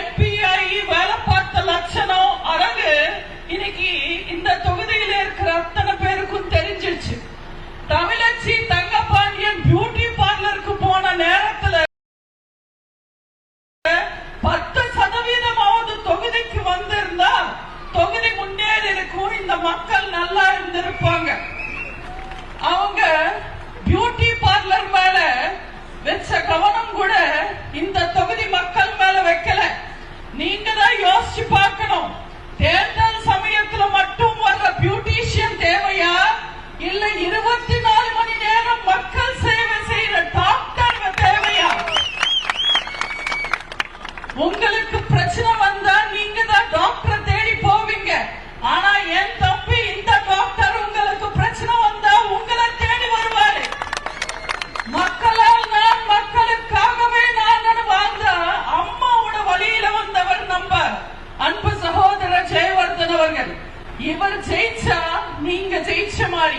MPI வேலை பார்த்த லட்சணம் அழகு இன்னைக்கு இந்த தொகுதியில இருக்கிற அத்தனை பேருக்கும் தெரிஞ்சிருச்சு. தமிழச்சி தங்கப்பாண்டியன் பியூட்டி பார்லருக்கு போன நேரத்துல பத்து பொலிட்டீஷியன் தேவையா? இல்ல இருபத்தி நாலு மணி நேரம் மக்கள் சேவை செய்யற டாக்டர் தேவையா? உங்களுக்கு பிரச்சனை இவர் ஜெயிச்சா நீங்க ஜெயிச்ச மாதிரி.